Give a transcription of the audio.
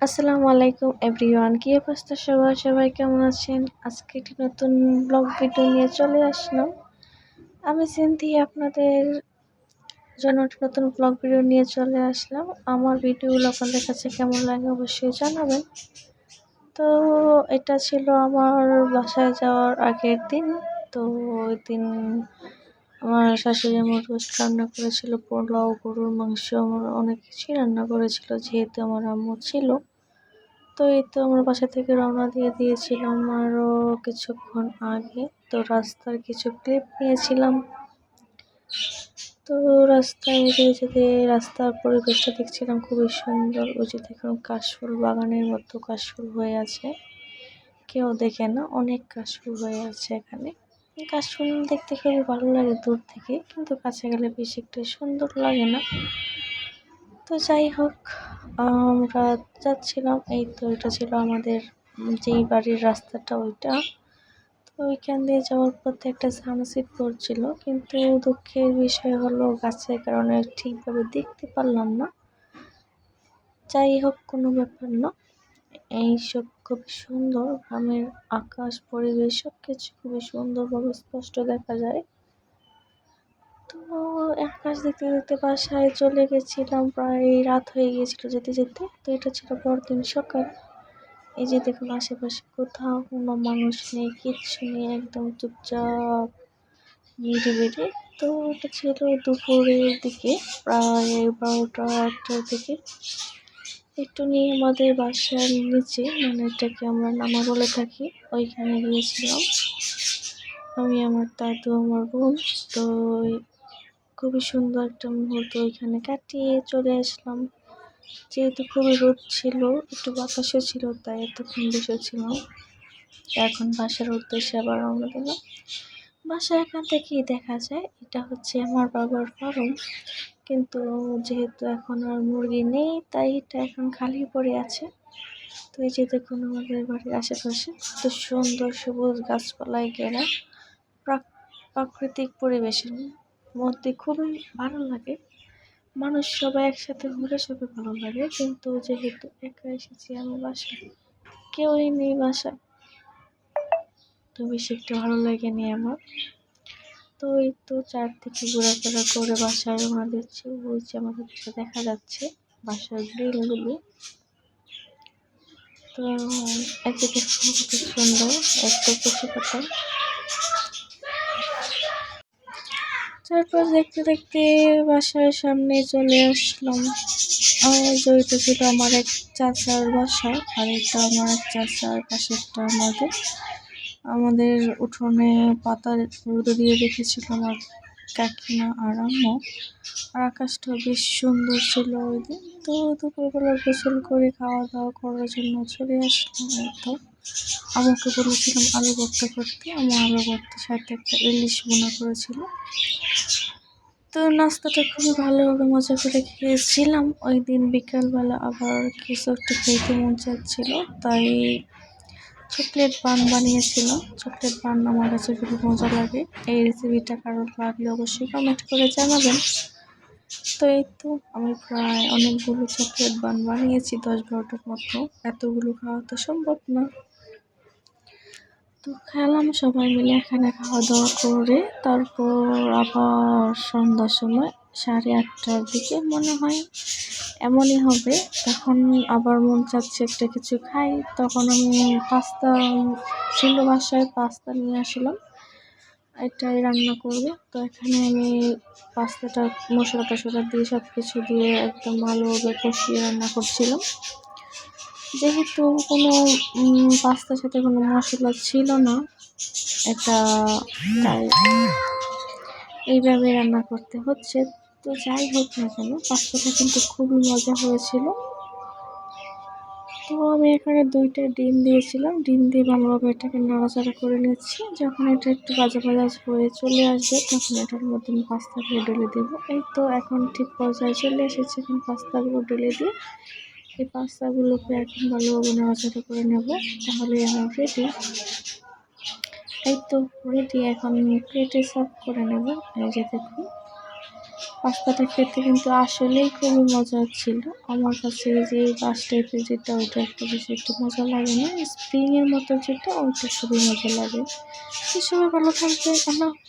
আসসালামু আলাইকুম এভরিওয়ান, কি অবস্থা সবাই সবাই কেমন আছেন? আজকে একটি নতুন ব্লগ ভিডিও নিয়ে চলে আসলাম। আমি সিন্থি, আপনাদের জন্য একটি নতুন ব্লগ ভিডিও নিয়ে চলে আসলাম। আমার ভিডিওগুলো আপনাদের কাছে কেমন লাগে অবশ্যই জানাবেন। তো, এটা ছিল আমার বাসায় যাওয়ার আগের দিন। তো, ওই দিন আমার শাশুড়ি আমার রোস্ট রান্না করেছিল, পোলাও, গরুর মাংস, আমার অনেক কিছুই রান্না করেছিল, যেহেতু আমার আম্মু ছিল। তো এই তো আমার বাসা থেকে রওনা দিয়ে দিয়েছিলাম আরও কিছুক্ষণ আগে। তো রাস্তার কিছু ক্লিপ নিয়েছিলাম। তো রাস্তায় যেতে যেতে রাস্তার পরিবেশটা দেখছিলাম খুবই সুন্দর। ওই যে দেখুন, কাশফুল বাগানের মতো কাশফুল হয়ে আছে। কেউ দেখে না, অনেক কাশফুল হয়ে আছে এখানে। কাশফুল দেখতে খুবই ভালো লাগে দূর থেকে, কিন্তু কাছে গেলে বেশি একটা সুন্দর লাগে না। তো যাই হোক, আমরা যাচ্ছিলাম, এই তো এটা ছিল আমাদের যেই বাড়ির রাস্তাটা ওইটা। তো ওইখান দিয়ে যাওয়ার পথে একটা সানসেট পড়ছিল, কিন্তু দুঃখের বিষয় হলো গাছের কারণে ঠিকভাবে দেখতে পারলাম না। যাই হোক, কোনো ব্যাপার না। এইসব খুবই সুন্দর গ্রামের আকাশ, পরিবেশ সব কিছু খুবই সুন্দরভাবে স্পষ্ট দেখা যায়। তো আকাশ দেখতে দেখতে বাসায় চলে গেছিলাম, প্রায় রাত হয়ে গিয়েছিল যেতে যেতে। তো এটা ছিল পরদিন সকাল। এই যে দেখুন আশেপাশে কোথাও কোনো মানুষ নেই, কিচ্ছু নেই, একদম চুপচাপ, নিরিবিলি। তো এটা ছিল দুপুরের দিকে, প্রায় বারোটা একটার দিকে। একটু নিয়ে আমাদের বাসার নিচে মানে এটাকে আমরা নামা বলে থাকি, ওইখানে গিয়েছিলাম। আমি, আমার দাদু, আমার বোন, তো খুবই সুন্দর একটা মুহূর্ত ওইখানে কাটিয়ে চলে আসলাম। যেহেতু খুবই রোদ ছিল, একটু বাতাসও ছিল, তাই এতক্ষণ বসেছিলাম এখন বাসার উদ্দেশ্যে আবার রওনা দিলাম। বাসা এখান থেকেই দেখা যায়, এটা হচ্ছে আমার বাবার ফার্ম। কিন্তু যেহেতু এখন আর মুরগি নেই, তাই এটা এখন খালি পড়ে আছে। তো এই যে দেখুন আমাদের বাড়ির আশেপাশে, কত সুন্দর সবুজ গাছপালায় ঘেরা প্রাকৃতিক পরিবেশের মধ্যে খুবই ভালো লাগে। মানুষ সবাই একসাথে ঘুরে সবাই ভালো লাগে। কিন্তু যেহেতু একা এসেছি আমি বাসায়, কেউই নেই বাসায়। তো বেশি একটু ভালো লাগেনি আমার। তো এই তো চারদিকে ঘোরাফেরা করে বাসায় রওনা দিচ্ছি ওই যে আমাদের দেখা যাচ্ছে বাসার গ্রিলগুলো। তো একদিকে খুব সুন্দর, একটা কিছু কথা। তারপর দেখতে দেখতে বাসার সামনে চলে আসলাম। জড়িত ছিল আমার এক চাচার বাসা আর এটা আমার এক চাচার পাশেরটা আমাদের। আমাদের উঠোনে পাতার রোদে দিয়ে রেখেছিল আমার কাকিমা আর আম্মু। আর আকাশটা বেশ সুন্দর ছিল ওই দিন। তো দুপুরবেলা গোসল করে খাওয়া দাওয়া করার জন্য চলে আসলাম তো আমাকে বলেছিলাম আলু ভর্তা করতে। আমার আলু ভর্তার সাথে একটা ইলিশ বোনা করেছিল। তো নাস্তাটা খুবই ভালোভাবে মজা করে খেয়েছিলাম। ওই দিন বিকালবেলা আবার কিছু একটা খেতে মন চাচ্ছিল, তাই চকলেট পান বানিয়েছিলাম চকলেট পান আমার কাছে খুবই মজা লাগে। এই রেসিপিটা কারোর লাগলে অবশ্যই কমেন্ট করে জানাবেন। তো এই তো আমি প্রায় অনেকগুলো চকলেট বান বানিয়েছি দশ বারোটার মতো এতগুলো খাওয়া তো সম্ভব না। তো খেলাম সবাই মিলে এখানে খাওয়া দাওয়া করে। তারপর আবার সন্ধ্যার সময় সাড়ে আটটার দিকে মনে হয় এমনই হবে, তখন আবার মন চাচ্ছে একটা কিছু খাই। তখন আমি পাস্তা ছিল বাসায় পাস্তা নিয়ে আসলাম, এটাই রান্না করব। তো এখানে আমি পাস্তাটা, মশলা টশলা দিয়ে সব কিছু দিয়ে একদম ভালোভাবে কষিয়ে রান্না করছিলাম। যেহেতু কোনো পাস্তার সাথে কোনো মশলা ছিল না, এটা এইভাবে রান্না করতে হচ্ছে। তো যাই হোক না কেন পাস্তাটা কিন্তু খুবই মজা হয়েছিল। তো আমি এখানে দুইটা ডিম দিয়েছিলাম। ডিম দিয়ে ভালোভাবে এটাকে নাড়াচাড়া করে নিচ্ছি। যখন এটা একটু বাজা বাজা হয়ে চলে আসবে, তখন এটার মধ্যে আমি পাস্তাগুলো ঢেলে দেবো। এই তো এখন ঠিক পর্যায়ে চলে এসেছে এখন পাস্তাগুলো ঢেলে দিয়ে। এই পাস্তাগুলোকে এখন ভালোভাবে নাড়াচাড়া করে নেব, তাহলে আমার রেডি এই তো রেডি এখন প্লেটে সার্ভ করে নেব। এই যে দেখুন। পাস্তাটা খেতে কিন্তু আসলেই খুবই মজা ছিল। আমার কাছে যে বাস টাইপের যেটা, ওইটা একটা বেশি একটু মজা লাগে না? স্প্রিংয়ের মতো যেটা, ওইটা খুবই মজা লাগে। সবাই ভালো থাকবে হাফেজ।